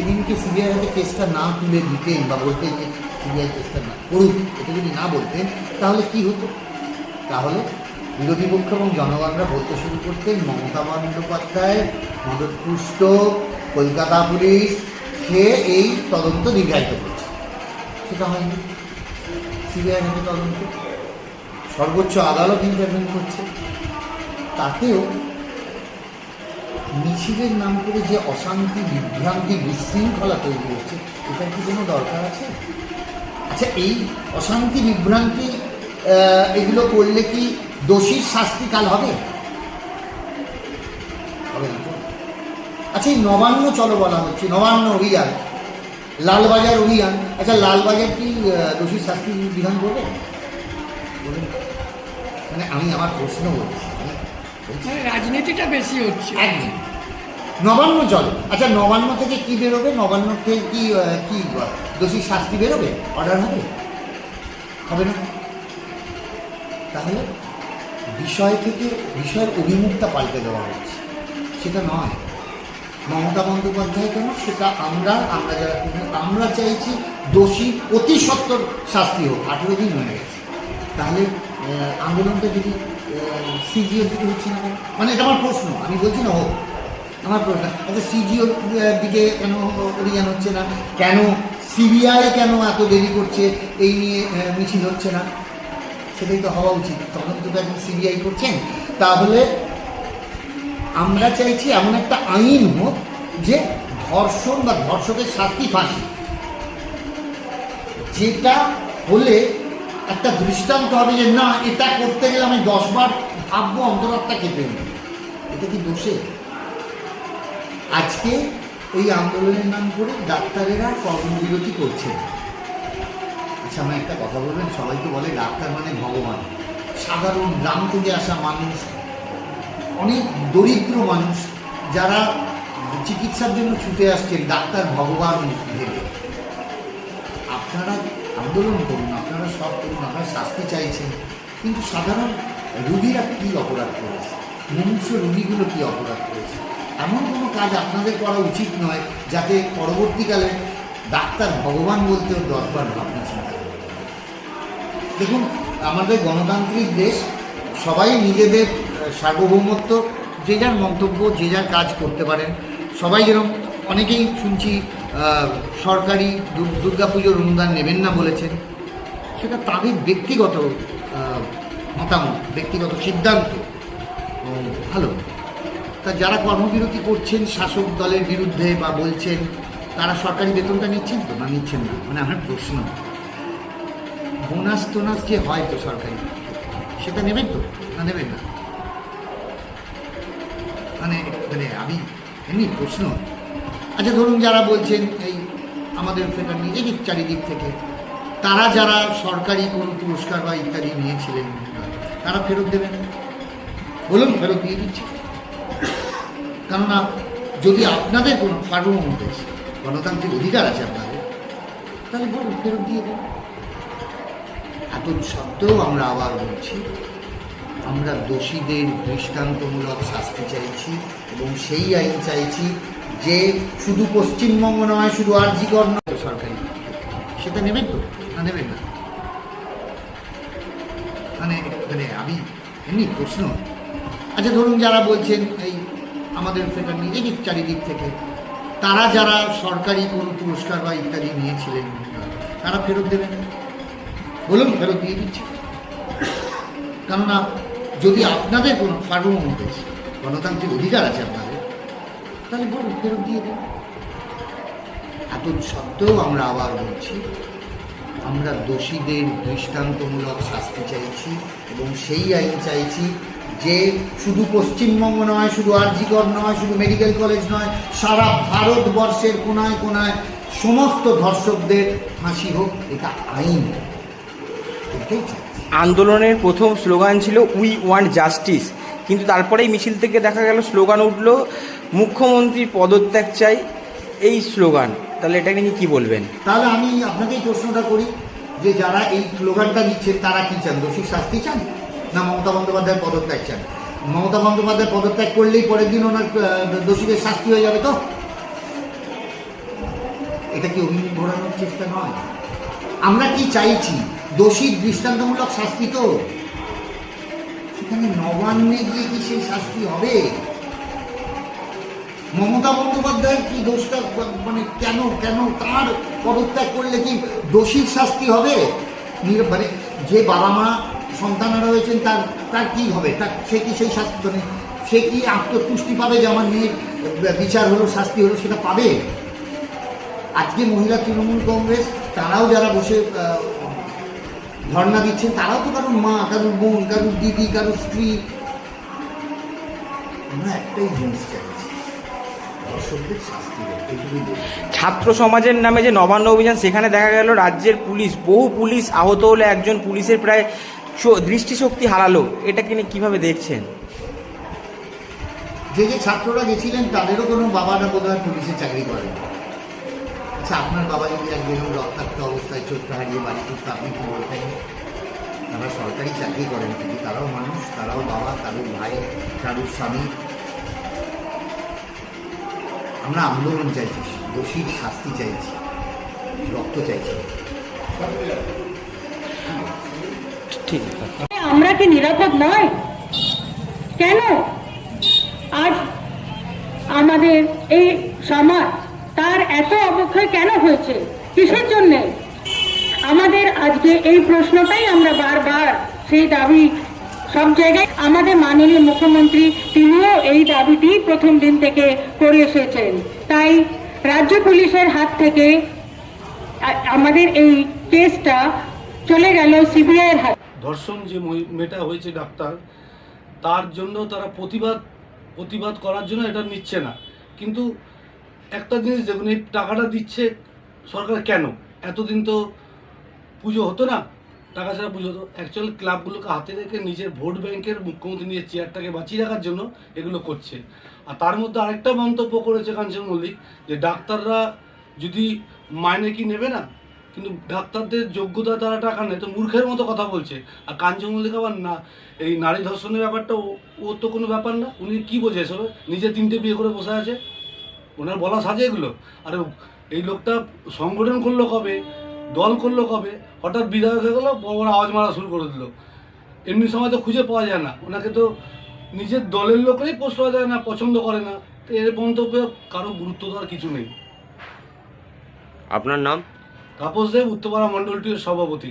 সেদিনকে সিবিআই হাতে কেসটা না তুলে দিতেন বা বলতেন যে সিবিআই কেসটা না করুক, এটা যদি না বলতেন, তাহলে কি হতো? তাহলে বিরোধী পক্ষ এবং জনগণরা বলতে শুরু করতেন, মমতা বন্দ্যোপাধ্যায় মদতপুষ্ট কলকাতা পুলিশ, সে এই তদন্ত দীর্ঘায়িত করছে। সেটা হয়নি। সিবিআই হাতে তদন্ত সর্বোচ্চ আদালত ইন্টারভেন করছে। তাতেও মিছিলের নাম করে যে অশান্তি, বিভ্রান্তি, বিশৃঙ্খলা তৈরি হচ্ছে এটার কি কোনো দরকার আছে? আচ্ছা এই অশান্তি, বিভ্রান্তি এগুলো করলে কি দোষীর শাস্তি কাল হবে? হবে না আচ্ছা এই নবান্ন চলো বলা হচ্ছে, নবান্ন অভিযান, লালবাজার অভিযান। আচ্ছা লালবাজার কি দোষীর শাস্তি বিধান করবে। মানে আমি আমার প্রশ্ন বলছি মানে রাজনীতিটা বেশি হচ্ছে। একদম। নবান্ন চলে আচ্ছা নবান্ন থেকে কি বেরোবে? নবান্ন থেকে কি কি দোষী শাস্তি বেরোবে? অর্ডার হবে? হবে না। তাহলে বিষয় থেকে, বিষয়ের অভিমুখটা পাল্টে দেওয়া হচ্ছে। সেটা নয়। মমতা বন্দ্যোপাধ্যায় কেন? সেটা আমরা আমরা যারা আমরা চাইছি দোষী অতি সত্তর শাস্তি হোক। আঠেরো দিন হয়ে গেছে। তাহলে আন্দোলনটা যদি সিজিওর দিকে হচ্ছে না মানে এটা আমার প্রশ্ন, আমি বলছি না, হোক, আমার প্রশ্ন। আচ্ছা সিজিওর দিকে কেন অভিযান হচ্ছে না? কেন সিবিআই কেন এত দেরি করছে? এই নিয়ে মিছিল হচ্ছে না? সেটাই তো হওয়া উচিত। তদন্ত তো এখন সিবিআই করছেন। তাহলে আমরা চাইছি এমন একটা আইন হোক যে ধর্ষণ বা ধর্ষকের শাস্তি ফাঁসি। যেটা হলে একটা দৃষ্টান্ত হবে যে, না, এটা করতে গেলে আমি দশবার ভাববো অন্তরাত্মা কেঁপে এটা কি দোষে? আজকে এই আন্দোলনের নাম করে ডাক্তারেরা কর্মবিরতি করছে। আচ্ছা আমার একটা কথা বলবেন? সবাই তো বলে ডাক্তার মানে ভগবান। সাধারণ গ্রাম থেকে আসা মানুষ, অনেক দরিদ্র মানুষ, যারা চিকিৎসার জন্য ছুটে আসছেন, ডাক্তার ভগবান ভেবে। আপনারা আন্দোলন করুন সব করুন আপনারা শাস্তি চাইছেন। কিন্তু সাধারণ রুগীরা কী অপরাধ করেছে? মুমূর্ষ রুগীগুলো কী অপরাধ করেছে? এমন কোনো কাজ আপনাদের করা উচিত নয় যাতে পরবর্তীকালে ডাক্তার ভগবান বলতেও দশবার ভাবনা চিন্তা দেখুন, আমাদের গণতান্ত্রিক দেশ, সবাই নিজেদের সার্বভৌমত্ব, যে যার মন্তব্য, যে যার কাজ করতে পারেন। সবাই যেরকম অনেকেই শুনছি সরকারি দুর্গাপুজোর অনুদান নেবেন না বলেছেন। সেটা তাদের ব্যক্তিগত মতামত, ব্যক্তিগত সিদ্ধান্ত। ভালো। তা যারা কর্মবিরতি করছেন, শাসক দলের বিরুদ্ধে বা বলছেন, তারা সরকারি বেতনটা নিচ্ছেন তো? না, নিচ্ছেন না? মানে আমার প্রশ্ন। বোনাস টোনাস যে হয় তো সরকারি, সেটা নেবেন তো? না, নেবেন না? মানে মানে আমি এমনি প্রশ্ন। আচ্ছা ধরুন যারা বলছেন, এই আমাদের ফেটার নিজেদের চারিদিক থেকে তারা যারা সরকারি কোনো পুরস্কার বা ইত্যাদি নিয়েছিলেন, তারা ফেরত দেবেন? বলুন, ফেরত দিয়ে দিচ্ছি। কেননা, যদি আপনাদের কোনো সার্বভৌম দেশ গণতান্ত্রিক অধিকার আছে আপনাদের, তাহলে বলুন, ফেরত দিয়ে দেন। এত সত্ত্বেও আমরা আবার বলছি, আমরা দোষীদের দৃষ্টান্তমূলক শাস্তি চাইছি এবং সেই আইন চাইছি যে শুধু পশ্চিমবঙ্গ নয়, শুধু আর্জিকর নয়, সরকারি। সেটা নেবেন তো? নেবেন না। মানে মানে আমি এমনি প্রশ্ন। আচ্ছা ধরুন যারা বলছেন এই আমাদের ফেটার নিজেদের চারিদিক থেকে, তারা যারা সরকারি কোনো পুরস্কার বা ইত্যাদি নিয়েছিলেন, তারা ফেরত দেবেন? বলুন, ফেরত দিয়ে দিচ্ছি। কেননা, যদি আপনাদের কোনো সার্বভৌম দেশ গণতান্ত্রিক অধিকার আছে আপনাদের, তাহলে বলুন, ফেরত দিয়ে দিন। এত সত্ত্বেও আমরা আবার বলছি আমরা দোষীদের দৃষ্টান্তমূলক শাস্তি চাইছি এবং সেই আইন চাইছি যে শুধু পশ্চিমবঙ্গ নয়, শুধু আরজিকর নয়, শুধু মেডিকেল কলেজ নয়, সারা ভারতবর্ষের কোনায় কোনায় সমস্ত ধর্ষকদের ফাঁসি হোক, এটা আইন। আন্দোলনের প্রথম স্লোগান ছিল উই ওয়ান্ট জাস্টিস কিন্তু তারপরেই মিছিল থেকে দেখা গেল, স্লোগান উঠল, মুখ্যমন্ত্রীর পদত্যাগ চাই। এই স্লোগান। তাহলে এটা নিয়ে কি বলবেন? তাহলে আমি আপনাকেই প্রশ্নটা করি যে যারা এই স্লোগানটা দিচ্ছেন তারা কি চান? দোষী শাস্তি চান? না মমতা বন্দ্যোপাধ্যায়ের পদত্যাগ চান? মমতা বন্দ্যোপাধ্যায় পদত্যাগ করলেই পরের দিন ওনার দোষীদের শাস্তি হয়ে যাবে তো? এটা কি অভিযোগ ঘোরানোর চেষ্টা নয়? আমরা কি চাইছি? দোষী দৃষ্টান্তমূলক শাস্তি তো। সেখানে নবান্নে গিয়ে কি সেই শাস্তি হবে? মমতা বন্দ্যোপাধ্যায়ের কি দোষটা? মানে কেন কেন তার পদত্যাগ করলে কি দোষীর শাস্তি হবে? মানে যে বাবা মা সন্তানারা রয়েছেন, তার তার কী হবে? তার, সে কি সেই শাস্তি মানে সে কি আত্মতুষ্টি পাবে যে আমার মেয়ের বিচার হলো, শাস্তি হলো, সেটা পাবে? আজকে মহিলা তৃণমূল কংগ্রেস, তারাও যারা বসে ধর্ণা দিচ্ছেন, তারাও তো কারোর মা, কারোর বোন, কারোর দিদি, কারোর স্ত্রী। আমরা একটাই জিনিস চাইছি ছাত্র সমাজের নামে যে নবান্ন অভিযান, সেখানে দেখা গেল রাজ্যের পুলিশ, বহু পুলিশ আহত হলে একজন পুলিশের প্রায় দৃষ্টিশক্তি হারালো। এটা কিনে কীভাবে দেখছেন? যে যে ছাত্ররা গেছিলেন, তাদেরও কোনো বাবারা বোধ হয় পুলিশে চাকরি করেন আচ্ছা আপনার বাবা যদি একদিন রক্তাক্ত অবস্থায় চোখ হারিয়ে বাড়ি করতে আপনি কি বলতেন? তারা সরকারি চাকরি করেন, কিন্তু তারাও মানুষ, তারাও বাবা কারোর ভাই কারোর স্বামী। আমরা আন্দোলন চাইছি দোষীর শাস্তি চাইছি রক্ত চাইছি। আমরা কি নিরাপদ নয়? কেন? আজ আমাদের এই সমাজ তার এত অবক্ষয় কেন হয়েছে? কিসের জন্য? আমাদের আজকে এই প্রশ্নটাই আমরা বারবার সেই দাবি সব জায়গায় আমাদের মাননীয় মুখ্যমন্ত্রী তিনিও এই দাবিটি প্রথম দিন থেকে করে এসেছেন। তাই রাজ্য পুলিশের হাত থেকে আমাদের এই কেসটা চলে গেল সিবিআইয়ের হাতে। ধর্ষণ যে মেয়েটা হয়েছে ডাক্তার, তার জন্য তারা প্রতিবাদ প্রতিবাদ করার জন্য এটা নিচ্ছে না। কিন্তু একটা জিনিস দেখুন, এই টাকাটা দিচ্ছে সরকার কেন? এতদিন তো পুজো হতো না টাকা ছাড়া পুজো হতো অ্যাকচুয়াল ক্লাবগুলোকে হাতে রেখে নিজের ভোট ব্যাংকের মুখ্যমন্ত্রী নিজের চেয়ারটাকে বাঁচিয়ে রাখার জন্য এগুলো করছে। আর তার মধ্যে আরেকটা মন্তব্য করেছে কাঞ্চন মল্লিক, যে ডাক্তাররা যদি মাইনে কি নেবে না, কিন্তু ডাক্তারদের যোগ্যতা তারা টাকা নেয়, তো মূর্খের মতো কথা বলছে। আর কাঞ্চন মল্লিক আবার না, এই নারী ধর্ষণের ব্যাপারটা ও- তো কোনো ব্যাপার না। উনি কি বোঝে এসবে? নিজে তিনটে বিয়ে করে বসে আছে। ওনার বলা সাজে এগুলো। আর এই লোকটা সংগঠন করল কবে? দল করল কবে? হঠাৎ বিধায়ক হয়ে গেলো বড় বড় আওয়াজ মারা শুরু করে দিল। এমনি সময় তো খুঁজে পাওয়া যায় না। ওনাকে তো নিজের দলের লোকেরই প্রশ্রয় যায় না পছন্দ করে না। তো এর মন্তব্য কারও গুরুত্ব দেওয়ার কিছু নেই। আপনার নাম? তাপস দেব উত্তরপাড়া মণ্ডলটির সভাপতি।